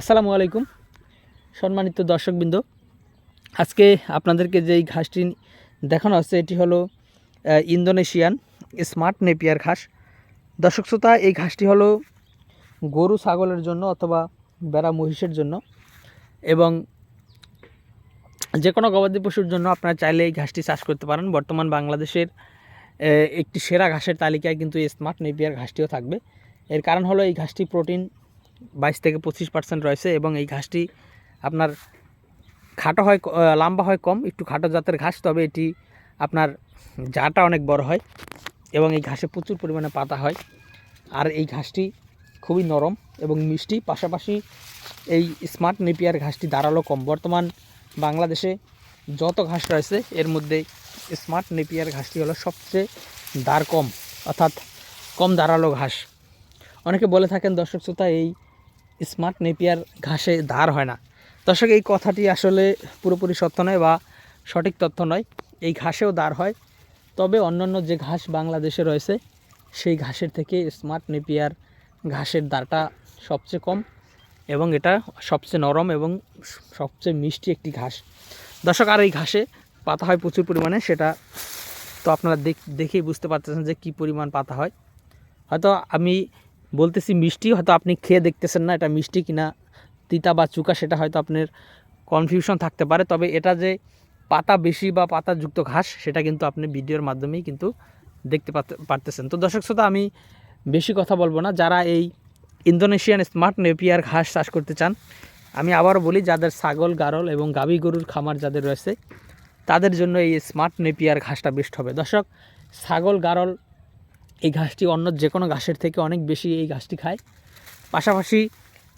আসসালামু আলাইকুম, সম্মানিত দর্শকবৃন্দ। আজকে আপনাদেরকে যেই ঘাসটি দেখানো হচ্ছে এটি হলো ইন্দোনেশিয়ান স্মার্ট নেপিয়ার ঘাস। দর্শক শ্রোতা, এই ঘাসটি হলো গরু ছাগলের জন্য অথবা বেড়া মহিষের জন্য এবং যে কোনো গবাদি পশুর জন্য আপনারা চাইলে এই ঘাসটি চাষ করতে পারেন। বর্তমান বাংলাদেশের একটি সেরা ঘাসের তালিকায় কিন্তু এই স্মার্ট নেপিয়ার ঘাসটিও থাকবে। এর কারণ হলো এই ঘাসটি প্রোটিন বাইশ থেকে পঁচিশ পার্সেন্ট রয়েছে এবং এই ঘাসটি আপনার খাটো হয় লম্বা হয় কম, একটু খাটো জাতের ঘাস, তবে এটি আপনার জাটা অনেক বড় হয় এবং এই ঘাসে প্রচুর পরিমাণে পাতা হয়। আর এই ঘাসটি খুবই নরম এবং মিষ্টি, পাশাপাশি এই স্মার্ট নেপিয়ার ঘাসটি ধারালো কম। বর্তমান বাংলাদেশে যত ঘাস রয়েছে, এর মধ্যে স্মার্ট নেপিয়ার ঘাসটি হলো সবচেয়ে দার কম, অর্থাৎ কম ধারালো ঘাস। অনেকে বলে থাকেন, দর্শক শ্রোতা, এই স্মার্ট নেপিয়ার ঘাসে ধার হয় না। দর্শক, এই কথাটি আসলে পুরোপুরি সত্য নয় বা সঠিক তথ্য নয়। এই ঘাসেও দাঁড় হয়। তবে অন্যান্য যে ঘাস বাংলাদেশে রয়েছে, সেই ঘাসের থেকে স্মার্ট নেপিয়ার ঘাসের দাঁড়টা সবচেয়ে কম এবং এটা সবচেয়ে নরম এবং সবচেয়ে মিষ্টি একটি ঘাস। দর্শক, আর এই ঘাসে পাতা হয় প্রচুর পরিমাণে, সেটা তো আপনারা দেখ, দেখেই বুঝতে পারতেছেন যে কী পরিমাণ পাতা হয়। হয়তো আমি বলতেছি মিষ্টি, হয়তো আপনি খেয়ে দেখতেছেন না এটা মিষ্টি কিনা, তিতা বা চুকা, সেটা হয়তো আপনার কনফিউশন থাকতে পারে। তবে এটা যে পাতা বেশি বা পাতাযুক্ত ঘাস, সেটা কিন্তু আপনি ভিডিওর মাধ্যমেই কিন্তু দেখতে পারতেছেন। তো দর্শক শ্রোতা, আমি বেশি কথা বলব না। যারা এই ইন্দোনেশিয়ান স্মার্ট নেপিয়ার ঘাস চাষ করতে চান, আমি আবারও বলি, যাদের ছাগল, গারল এবং গাভী গরুর খামার যাদের রয়েছে, তাদের জন্য এই স্মার্ট নেপিয়ার ঘাসটা বেস্ট হবে। দর্শক, ছাগল, গারল এই ঘাসটি অন্য যে কোনো ঘাসের থেকে অনেক বেশি এই ঘাসটি খায়। পাশাপাশি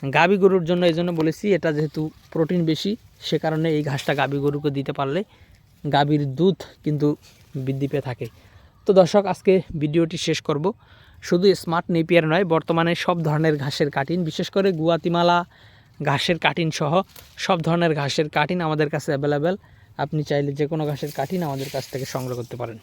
গাভী গরুর জন্য এই জন্য বলেছি, এটা যেহেতু প্রোটিন বেশি, সে কারণে এই ঘাসটা গাভী গরুকে দিতে পারলে গাভীর দুধ কিন্তু বৃদ্ধি পেয়ে থাকে। তো দর্শক, আজকে ভিডিওটি শেষ করব। শুধু স্মার্ট নেপিয়ার নয়, বর্তমানে সব ধরনের ঘাসের কাটিন, বিশেষ করে গুয়াতিমালা ঘাসের কাটিন সহ সব ধরনের ঘাসের কাটিন আমাদের কাছে অ্যাভেলেবেল আপনি চাইলে যে কোনো ঘাসের কাটিন আমাদের কাছ থেকে সংগ্রহ করতে পারেন।